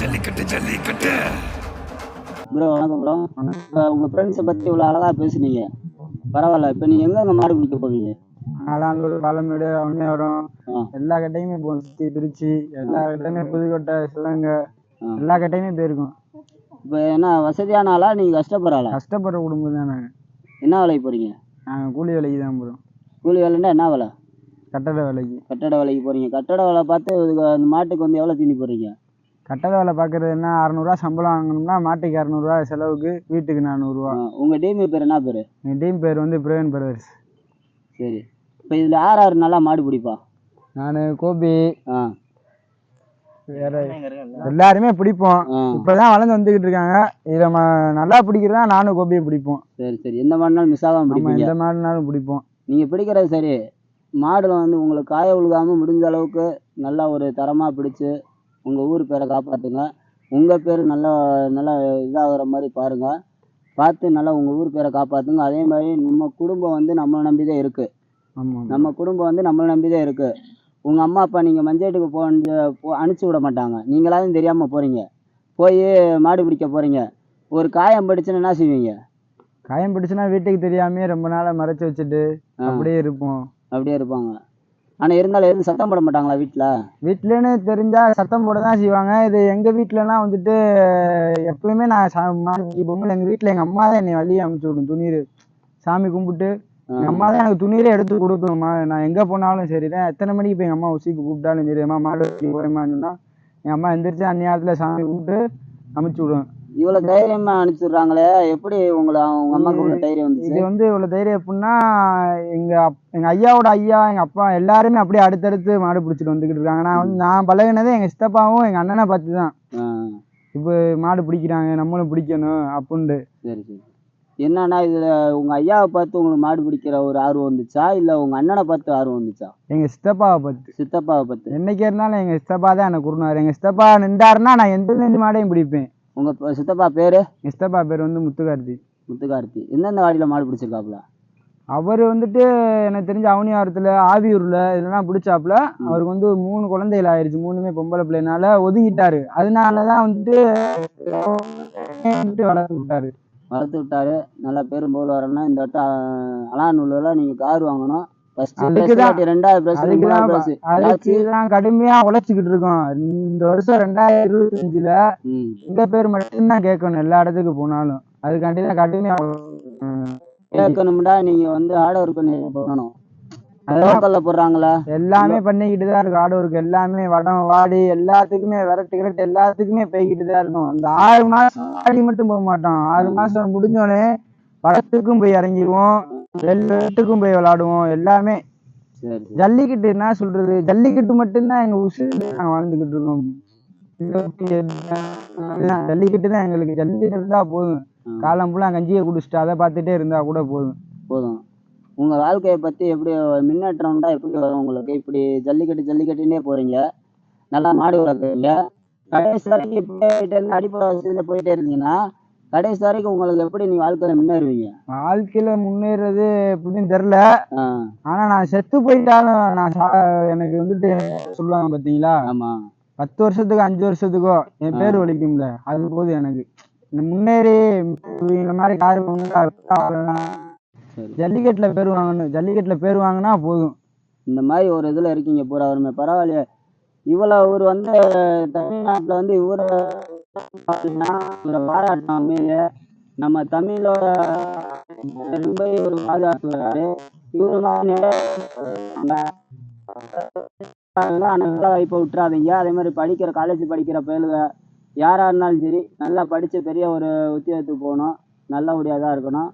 Jallikattu jallikattu. Bro வணக்கம் bro. இப்போ உங்கள் ஃப்ரெண்ட்ஸை பற்றி இவ்வளோ அழகாக பேசுனீங்க. பரவாயில்ல. இப்போ நீங்கள் எங்கெங்கே மாடு பிடிக்க போவீங்க நாலாந்தூர் பாலமேடு அவனியாரம். எல்லா கட்டையுமே போகும் சுற்றி திருச்சி எல்லா கட்டையுமே புதுக்கோட்டை சிவகங்கை ஆ. எல்லா கட்டையுமே போயிருக்கோம். இப்போ என்ன வசதியான ஆளா? நீங்கள் கஷ்டப்படுற ஆளா? கஷ்டப்படுற குடும்பம் தான் நாங்கள் என்ன வேலைக்கு போகிறீங்க நாங்கள் கூலி வேலைக்கு தான் போகிறோம் கூலி வேலைன்னா என்ன வேலை? கட்டட வேலைக்கு. கட்டட வேலைக்கு போகிறீங்க கட்டட வேலை பார்த்து இதுக்கு அந்த மாட்டுக்கு வந்து எவ்வளோ தீனி போடுறீங்க? கட்டட வேலை பார்க்குறது என்ன? அறநூறுவா சம்பளம் வாங்கணும்னா மாட்டுக்கு இரநூறுவா செலவுக்கு வீட்டுக்கு நானூறுரூவா உங்கள் டீம் பேர் என்ன பேர்? என் டீம் பேர் வந்து பிரவீன் பிரதர்ஸ் சரி. இப்போ இதில் யார் யார் நல்லா மாடு பிடிப்பா? நான் கோபி. ஆ. வேற எல்லாருமே பிடிப்போம். இப்போதான் வளர்ந்து வந்துக்கிட்டு இருக்காங்க. நம்ம நல்லா பிடிக்கிறதா நானும் கோபியை பிடிப்போம். சரி சரி. எந்த மாடுனாலும் மிஸ் ஆகாமல் நம்ம பிடிப்பீங்க? எந்த மாடுனாலும் பிடிப்போம். நீங்கள் பிடிக்கிறது சரி. மாடுல வந்து உங்களுக்கு காய விழுகாமல் முடிஞ்ச அளவுக்கு நல்லா ஒரு தரமாக பிடிச்சு உங்கள் ஊர் பேரை காப்பாற்றுங்க உங்கள் பேர் நல்லா நல்லா இதாகிற மாதிரி பாருங்கள் பார்த்து நல்லா உங்கள் ஊர் பேரை காப்பாற்றுங்க அதே மாதிரி நம்ம குடும்பம் வந்து நம்மளை நம்பி தான் இருக்குது நம்ம குடும்பம் வந்து நம்மளை நம்பி தான் இருக்குது உங்கள் அம்மா அப்பா நீங்கள் மஞ்சேட்டுக்கு போ அனுப்பிச்சி விட மாட்டாங்க. நீங்களாவது தெரியாமல் போகிறீங்க போய் மாடு பிடிக்க போகிறீங்க ஒரு காயம் படிச்சுன்னு என்ன செய்வீங்க? காயம் பிடிச்சுன்னா வீட்டுக்கு தெரியாமே ரொம்ப நாளா மறைச்சு வச்சுட்டு. அப்படியே இருப்போம். அப்படியே இருப்பாங்க. ஆனால் இருந்தாலும் எதுவும் சத்தம் போட மாட்டாங்களா வீட்டில் வீட்லன்னு தெரிஞ்சா சத்தம் போட தான் செய்வாங்க. இது எங்க வீட்லலாம் வந்துட்டு எப்பவுமே நான் சா மாட்டுக்கு பொங்கல் எங்க வீட்ல எங்க அம்மா தான் என்னை வழியை அனுப்பிச்சு விடும் துணீர் சாமி கும்பிட்டு எங்க அம்மா தான் எனக்கு துணியில எடுத்து கொடுக்கணுமா? நான் எங்க போனாலும் சரி தான் எத்தனை மணிக்கு போய் எங்க அம்மா உசிக்கு கூப்பிட்டாலும் சரி அம்மா மாடு வெட்டிக்கு போறேம்மான்னு சொன்னா எங்க அம்மா எந்திரிச்சு அந்நேரத்துல சாமி கும்பிட்டு அனுப்பிச்சு விடும் இவ்வளோ தைரியமா அனுப்பிச்சிடுறாங்களே எப்படி உங்களை உங்க அம்மாக்கு உள்ள தைரியம் இது வந்துச்சு? வந்து இவ்வளவு தைரியம் எப்படின்னா எங்க எங்க ஐயாவோட ஐயா எங்க அப்பா எல்லாருமே அப்படியே அடுத்தடுத்து மாடு பிடிச்சிட்டு வந்துகிட்டு இருக்காங்க. நான் வந்து நான் பழகினதே எங்க சித்தப்பாவும் எங்க அண்ணனை பார்த்து தான் இப்போ மாடு பிடிக்கிறாங்க நம்மளும் பிடிக்கணும் அப்படின்ட்டு சரி சரி. என்னன்னா இதுல உங்க ஐயாவை பார்த்து உங்களுக்கு மாடு பிடிக்கிற ஒரு ஆர்வம் வந்துச்சா? இல்ல உங்க அண்ணனை பார்த்து ஆர்வம் வந்துச்சா? எங்க சித்தப்பாவை பார்த்து. சித்தப்பாவை பார்த்து. என்னைக்கு இருந்தாலும் எங்க சித்தப்பா தான் எனக்கு குருனார் எங்க சித்தப்பா நின்றாருன்னா நான் எந்த மாடையும் பிடிப்பேன். உங்க ப- சித்தப்பா பேரு? சித்தப்பா பேர் வந்து முத்துக்கார்த்தி முத்துக்கார்த்தி எந்தெந்த வாடியில மாடு பிடிச்சிருக்காப்புல? அவர் வந்துட்டு எனக்கு தெரிஞ்ச அவனியாரத்துல ஆவியூர்ல இதெல்லாம் பிடிச்சாப்புல அவருக்கு வந்து மூணு குழந்தைகள் ஆயிருச்சு மூணுமே பொம்பளை பிள்ளைனால ஒதுங்கிட்டாரு அதனாலதான் வந்துட்டு வந்துட்டு வளர்த்து விட்டாரு. வளர்த்து விட்டாரு. நல்லா பேரும் போல் வரணும். இந்த வட்டம் அலாநூலில் நீங்க கார் வாங்கணும். கடுமையா உழைச்சிக்கிட்டு இருக்கோம். இந்த வருஷம் ரெண்டாயிரத்தி இருபத்தி அஞ்சுல இந்த பேர் மட்டும்தான் கேட்கணும் எல்லா இடத்துக்கு போனாலும். அதுக்காண்டி தான் கடுமையா. கேட்கணும்டா நீங்க வந்து ஹார்ட் ஒர்க் பண்ணி பண்ணணும் போடுறாங்களா? எல்லாமே பண்ணிக்கிட்டு தான் இருக்கும். ஆடு ஒர்க் எல்லாமே வடம் வாடி எல்லாத்துக்குமே விரட்டு கிரட்டு எல்லாத்துக்குமே போய்கிட்டு தான் இருக்கும். அந்த ஆறு மாசம் ஆடி மட்டும் போக மாட்டோம். ஆறு மாசம் முடிஞ்சோடனே வடத்துக்கும் போய் இறங்கிடுவோம். வெள்ளத்துக்கும் போய் விளாடுவோம் எல்லாமே. ஜல்லிக்கட்டு என்ன சொல்றது? ஜல்லிக்கட்டு மட்டும்தான் எங்க உசுறு நாங்க வாழ்ந்துகிட்டு இருக்கோம். ஜல்லிக்கட்டு தான் எங்களுக்கு. ஜல்லிக்கட்டு இருந்தா போதும். காலம் ஃபுல்லா கஞ்சியை குடிச்சிட்டு அதை பார்த்துட்டே இருந்தா கூட போதும். போதும். உங்க வாழ்க்கையை பத்தி எப்படி முன்னேற்றம்டா எப்படி வரும் உங்களுக்கு? இப்படி ஜல்லிக்கட்டு ஜல்லிக்கட்டுன்னே போறீங்க நல்லா மாடு வளர்க்குறீங்க. கடைசி வரைக்கும் இப்படியே அடிப்படை வசதியில போயிட்டே இருந்தீங்கன்னா கடைசி வரைக்கும் உங்களுக்கு எப்படி நீங்க வாழ்க்கையில முன்னேறுவீங்க? வாழ்க்கையில முன்னேறது எப்படின்னு தெரியல. ஆனா நான் செத்து போயிட்டாலும் நான் எனக்கு வந்துட்டு சொல்லுவாங்க பாத்தீங்களா? ஆமா. பத்து வருஷத்துக்கு அஞ்சு வருஷத்துக்கோ என் பேர் ஒழிக்கும்ல அது போதும் எனக்கு. இந்த முன்னேறி இந்த மாதிரி கார் ஜல்லிக்கட்டுல பேர் வாங்கணும். ஜல்லிக்கட்டுல பேர் வாங்கினா போதும். இந்த மாதிரி ஒரு இதுல இருக்கீங்க பூரா வருமே பரவாயில்லையே. இவ்வளவு ஒரு வந்து தமிழ்நாட்டுல வந்து இவரை இவரை பாராட்டணும் உண்மையிலே நம்ம தமிழோட ரொம்ப ஒரு பாதுகாப்பு இவரு மாதிரி வாய்ப்பை விட்டுறாதீங்க. அதே மாதிரி படிக்கிற காலேஜ் படிக்கிற பயலுக யாரா இருந்தாலும் சரி நல்லா படிச்சு பெரிய ஒரு உத்தியோகத்துக்கு போகணும். நல்லபடியாக தான் இருக்கணும்.